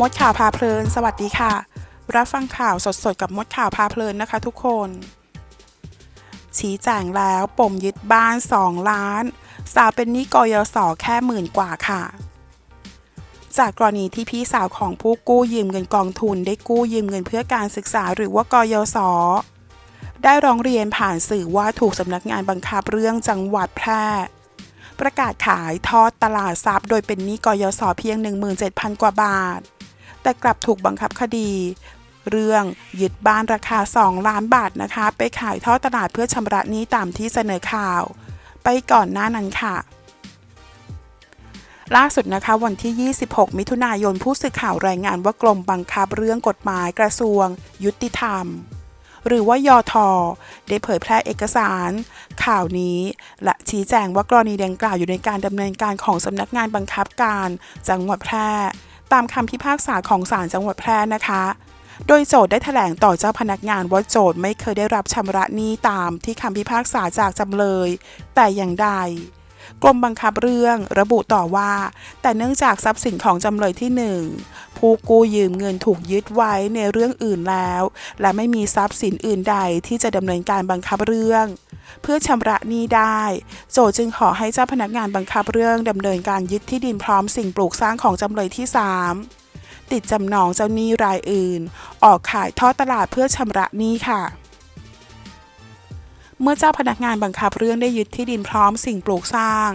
มดข่าวพาเพลิน สวัสดีค่ะ รับฟังข่าวสดๆ กับมดข่าวพาเพลินนะคะทุกคน ชี้แจงแล้วปมยึดบ้าน 2 ล้าน สาวเป็นนี้กยศแค่หมื่นกว่าค่ะ จากกรณีที่พี่สาวของผู้กู้ยืมเงินกองทุน ได้กู้ยืมเงินเพื่อการศึกษาหรือว่ากยศได้ร้องเรียนผ่านสื่อว่าถูกสำนักงานบังคับเรื่องจังหวัดแพร่ประกาศขายทอดตลาดทรัพย์ โดยเป็นหนี้กยศเพียง 17,000 กว่าบาท แต่กลับถูกบังคับคดี เรื่องยึดบ้านราคา 2 ล้านบาทนะคะ ไปขายท่อตลาดเพื่อชำระหนี้ตามที่เสนอข่าว ไปก่อนหน้านั้นค่ะล่าสุดนะคะวันที่ 26 มิถุนายนผู้สื่อข่าวรายงานว่ากรมบังคับเรื่องกฎหมายกระทรวง ยุติธรรม หรือว่ายอทอได้เผยแพร่เอกสาร ข่าวนี้ และชี้แจงว่ากรณีดังกล่าวอยู่ในการดำเนินการของสำนักงานบังคับการ จังหวัดแพร่ ตามคำพิพากษาของศาลจังหวัดแพร่นะคะ โดยโจทย์ได้แถลงต่อเจ้าพนักงานว่าโจทย์ไม่เคยได้รับชำระหนี้ตามที่คำพิพากษาจากจำเลย แต่อย่างใดกรมบังคับเรื่องระบุต่อว่า แต่เนื่องจากทรัพย์สินของจำเลยที่ 1 ผู้กู้ยืมเงินถูกยึดไว้ในเรื่องอื่นแล้ว และไม่มีทรัพย์สินอื่นใดที่จะดำเนินการบังคับเรื่อง เพื่อชำระหนี้ได้ โจทจึงขอให้เจ้าพนักงานบังคับเรื่องดำเนินการยึดที่ดินพร้อมสิ่งปลูกสร้างของจำเลยที่ 3 ติดจำนองเจ้าหนี้รายอื่น ออกขายทอดตลาดเพื่อชำระหนี้ค่ะเมื่อเจ้าพนักงานบังคับเรื่องได้ยึดที่ดินพร้อมสิ่งปลูกสร้าง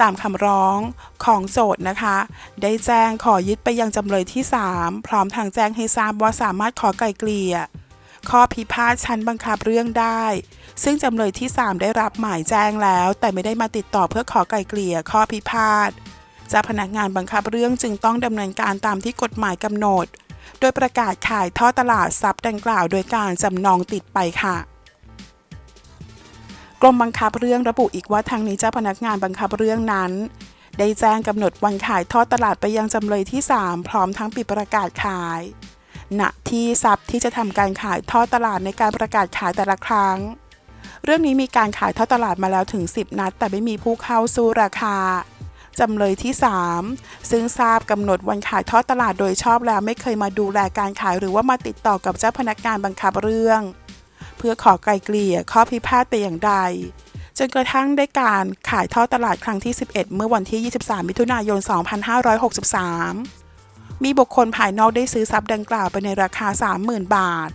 ตามคำร้องของโจทย์นะคะ ได้แจ้งขอยึดไปยังจำเลยที่ 3 พร้อมทางแจ้งให้ทราบว่าสามารถขอไกลเกลี่ย ข้อพิพาทชั้นบังคับเรื่องได้ ซึ่งจำเลยที่ 3 ได้รับหมายแจ้งแล้ว แต่ไม่ได้มาติดต่อเพื่อขอไกลเกลี่ยข้อพิพาทเจ้าพนักงานบังคับเรื่องจึงต้องดำเนินการตามที่กฎหมายกำหนด โดยประกาศขายท่อตลาดทรัพย์ดังกล่าว โดยการจำนองติดไปค่ะกรมบังคับเรื่องระบุอีกว่าทางนี้เจ้าพนักงานบังคับเรื่องนั้น ได้แจ้งกำหนดวันขายทอดตลาดไปยังจำเลยที่ 3 พร้อมทั้งปิดประกาศขาย ณที่ทรัพย์ที่จะทำการขายทอดตลาดในการประกาศขายแต่ละครั้ง เรื่องนี้มีการขายทอดตลาดมาแล้วถึง 10 นัด แต่ไม่มีผู้เข้าสู้ราคาจำเลยที่ 3 ซึ่งทราบกำหนดวันขายทอดตลาดโดยชอบแล้วไม่เคยมาดูแลการขายหรือว่ามาติดต่อกับเจ้าพนักงานบังคับเรื่อง เพื่อขอไกลเกลี่ยข้อพิพาทไปอย่างใด จนกระทั่งได้การขายทอดตลาดครั้งที่ 11 เมื่อวันที่ 23 มิถุนายน 2563 มีบุคคลภายนอกได้ซื้อทรัพย์ดังกล่าวไปในราคา 30,000 บาท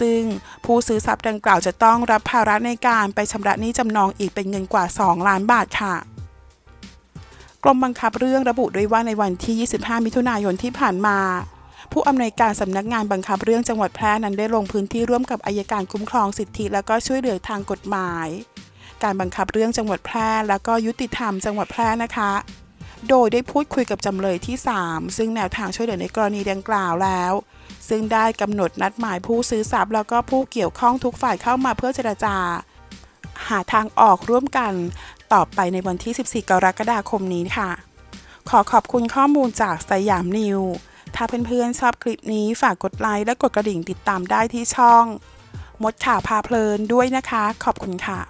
ซึ่งผู้ซื้อทรัพย์ดังกล่าวจะต้องรับภาระในการไปชำระหนี้จำนองอีกเป็นเงินกว่า 2 ล้านบาทค่ะกรมบังคับเรื่องระบุด้วยว่าในวันที่ 25 มิถุนายนที่ผ่านมา ผู้อำนวยการสำนักงานบังคับเรื่องจังหวัดแพร่นั้นได้ลงพื้นที่ร่วมกับอายการคุ้มครองสิทธิ และก็ช่วยเหลือทางกฎหมาย การบังคับเรื่องจังหวัดแพร่ และก็ยุติธรรมจังหวัดแพร่นะคะ โดยได้พูดคุยกับจำเลยที่ 3 ซึ่งแนวทางช่วยเหลือในกรณีดังกล่าวแล้ว ซึ่งได้กำหนดนัดหมายผู้ซื้อทรัพย์แล้วก็ผู้เกี่ยวข้องทุกฝ่ายเข้ามาเพื่อเจรจา หาทางออกร่วมกันต่อไปในวันที่ 14 กรกฎาคมนี้ค่ะ ขอขอบคุณข้อมูลจากสยามนิว ถ้าเพื่อนๆชอบคลิปนี้ฝากกดไลค์และกดกระดิ่งติดตามได้ที่ช่อง มดข่าวพาเพลินด้วยนะคะ ขอบคุณค่ะ